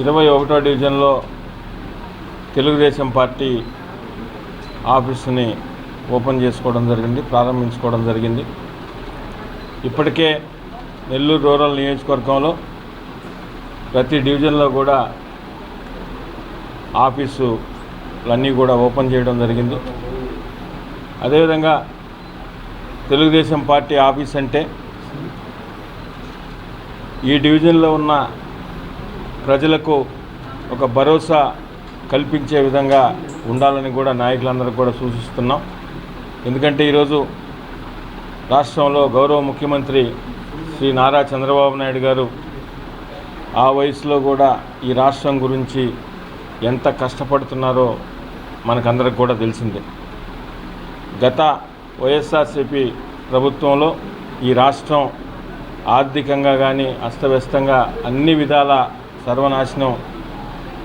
ఇరవై ఒకటో డివిజన్లో తెలుగుదేశం పార్టీ ఆఫీసుని ఓపెన్ చేసుకోవడం జరిగింది ప్రారంభించుకోవడం జరిగింది. ఇప్పటికే నెల్లూరు రూరల్ నియోజకవర్గంలో ప్రతి డివిజన్లో కూడా ఆఫీసులన్నీ కూడా ఓపెన్ చేయడం జరిగింది. అదేవిధంగా తెలుగుదేశం పార్టీ ఆఫీస్ అంటే ఈ డివిజన్లో ఉన్న ప్రజలకు ఒక భరోసా కల్పించే విధంగా ఉండాలని కూడా నాయకులందరూ కూడా సూచిస్తున్నాం. ఎందుకంటే ఈరోజు రాష్ట్రంలో గౌరవ ముఖ్యమంత్రి శ్రీ నారా చంద్రబాబు నాయుడు గారు ఆ వయసులో కూడా ఈ రాష్ట్రం గురించి ఎంత కష్టపడుతున్నారో మనకందరికి కూడా తెలిసిందే. గత వైఎస్ఆర్సిపి ప్రభుత్వంలో ఈ రాష్ట్రం ఆర్థికంగా కానీ అస్తవ్యస్తంగా అన్ని విధాల సర్వనాశనం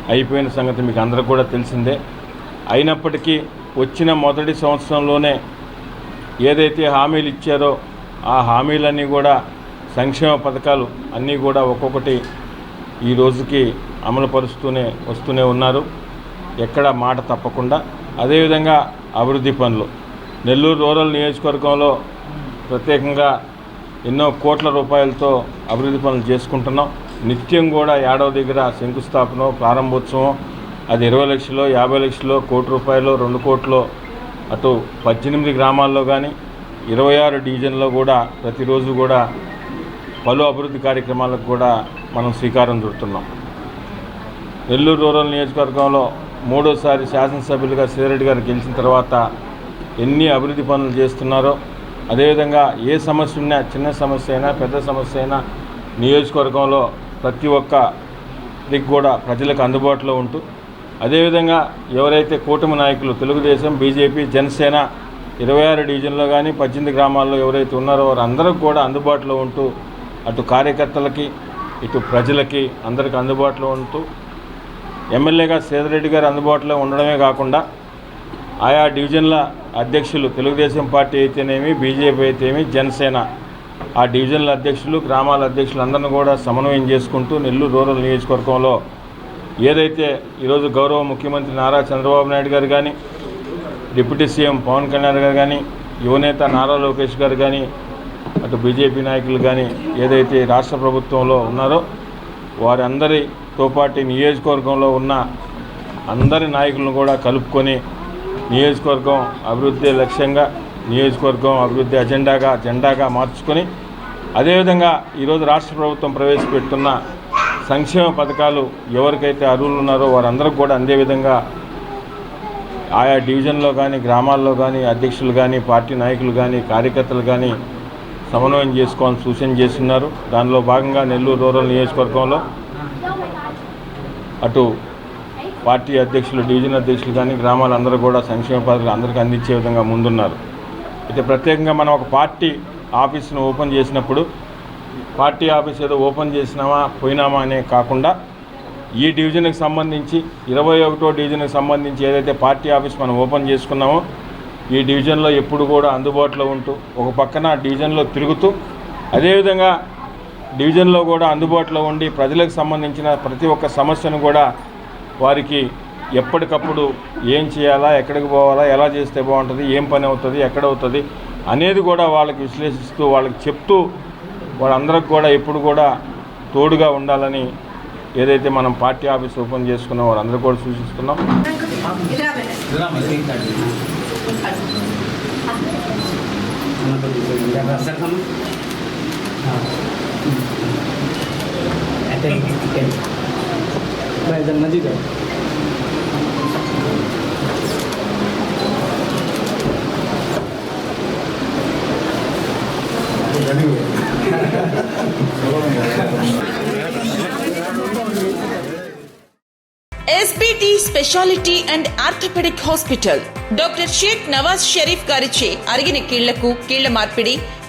అయిపోయిన సంగతి మీకు అందరికి కూడా తెలిసిందే. అయినప్పటికీ వచ్చిన మొదటి సంవత్సరంలోనే ఏదైతే హామీలు ఇచ్చారో ఆ హామీలన్నీ కూడా సంక్షేమ పథకాలు అన్నీ కూడా ఒక్కొక్కటి ఈ రోజుకి అమలు పరుస్తూనే వస్తూనే ఉన్నారు. ఎక్కడ మాట తప్పకుండా. అదేవిధంగా అభివృద్ధి పనులు. నెల్లూరు రూరల్ నియోజకవర్గంలో ప్రత్యేకంగా ఎన్నో కోట్ల రూపాయలతో అభివృద్ధి పనులు చేసుకుంటున్నాం. నిత్యం కూడా ఏడవ దగ్గర శంకుస్థాపన ప్రారంభోత్సవం అది ఇరవై లక్షలు యాభై లక్షలు కోటి రూపాయలు రెండు కోట్లు అటు పద్దెనిమిది గ్రామాల్లో కానీ ఇరవై ఆరు డివిజన్లో కూడా ప్రతిరోజు కూడా పలు అభివృద్ధి కార్యక్రమాలకు కూడా మనం శ్రీకారం చుడుతున్నాం. నెల్లూరు రూరల్ నియోజకవర్గంలో మూడోసారి శాసనసభ్యులుగా శ్రీరెడ్డి గారు గెలిచిన తర్వాత ఎన్ని అభివృద్ధి పనులు చేస్తున్నారో అదేవిధంగా ఏ సమస్య ఉన్నా చిన్న సమస్య అయినా పెద్ద సమస్య అయినా నియోజకవర్గంలో ప్రతి ఒక్క దిక్కు కూడా ప్రజలకు అందుబాటులో ఉంటూ అదేవిధంగా ఎవరైతే కూటమి నాయకులు తెలుగుదేశం బీజేపీ జనసేన ఇరవై ఆరు డివిజన్లో కానీ పద్దెనిమిది గ్రామాల్లో ఎవరైతే ఉన్నారో వారందరికీ కూడా అందుబాటులో ఉంటూ అటు కార్యకర్తలకి ఇటు ప్రజలకి అందరికి అందుబాటులో ఉంటూ ఎమ్మెల్యేగా సేదరెడ్డి గారు అందుబాటులో ఉండడమే కాకుండా ఆయా డివిజన్ల అధ్యక్షులు తెలుగుదేశం పార్టీ అయితేనేమి బీజేపీ అయితేనేమి జనసేన. ఆ డివిజన్ల అధ్యక్షులు గ్రామాల అధ్యక్షులు అందరిని కూడా సమన్వయం చేసుకుంటూ నెల్లూరు రూరల్ నియోజకవర్గంలో ఏదైతే ఈరోజు గౌరవ ముఖ్యమంత్రి నారా చంద్రబాబు నాయుడు గారు కానీ డిప్యూటీ సీఎం పవన్ కళ్యాణ్ గారు కానీ యువనేత నారా లోకేష్ గారు కానీ అటు బీజేపీ నాయకులు కానీ ఏదైతే రాష్ట్ర ప్రభుత్వంలో ఉన్నారో వారందరితో పాటు నియోజకవర్గంలో ఉన్న అందరి నాయకులను కూడా కలుపుకొని నియోజకవర్గం అభివృద్ధి లక్ష్యంగా నియోజకవర్గం అభివృద్ధి అజెండాగా జెండాగా మార్చుకొని అదేవిధంగా ఈరోజు రాష్ట్ర ప్రభుత్వం ప్రవేశపెడుతున్న సంక్షేమ పథకాలు ఎవరికైతే అర్హులు ఉన్నారో వారందరికీ కూడా అందే విధంగా ఆయా డివిజన్లో కానీ గ్రామాల్లో కానీ అధ్యక్షులు కానీ పార్టీ నాయకులు కానీ కార్యకర్తలు కానీ సమన్వయం చేసుకోవాలని సూచన చేస్తున్నారు. దానిలో భాగంగా నెల్లూరు రూరల్ నియోజకవర్గంలో అటు పార్టీ అధ్యక్షులు డివిజన్ అధ్యక్షులు కానీ గ్రామాలందరూ కూడా సంక్షేమ పథకాలు అందరికీ అందించే విధంగా ముందున్నారు. అయితే ప్రత్యేకంగా మనం ఒక పార్టీ ఆఫీస్ను ఓపెన్ చేసినప్పుడు పార్టీ ఆఫీస్ ఏదో ఓపెన్ చేసినామా పోయినామా అనే కాకుండా ఈ డివిజన్కి సంబంధించి ఇరవై ఒకటో డివిజన్కి సంబంధించి ఏదైతే పార్టీ ఆఫీస్ మనం ఓపెన్ చేసుకున్నామో ఈ డివిజన్లో ఎప్పుడు కూడా అందుబాటులో ఉంటూ ఒక పక్కన డివిజన్లో తిరుగుతూ అదేవిధంగా డివిజన్లో కూడా అందుబాటులో ఉండి ప్రజలకు సంబంధించిన ప్రతి ఒక్క సమస్యను కూడా వారికి ఎప్పటికప్పుడు ఏం చేయాలా ఎక్కడికి పోవాలా ఎలా చేస్తే బాగుంటుంది ఏం పని అవుతుంది ఎక్కడ అవుతుంది అనేది కూడా వాళ్ళకి విశ్లేషిస్తూ వాళ్ళకి చెప్తూ వాళ్ళందరికి కూడా ఎప్పుడు కూడా తోడుగా ఉండాలని ఏదైతే మనం పార్టీ ఆఫీస్ ఓపెన్ చేసుకున్నాం వాళ్ళందరూ కూడా సూచిస్తున్నాం. नदी का SBT special speciality and orthopaedic hospital doctor Sheikh Nawaz Sharif గారిచే అరిగిన కీళ్లకు కీళ్ల మార్పిడి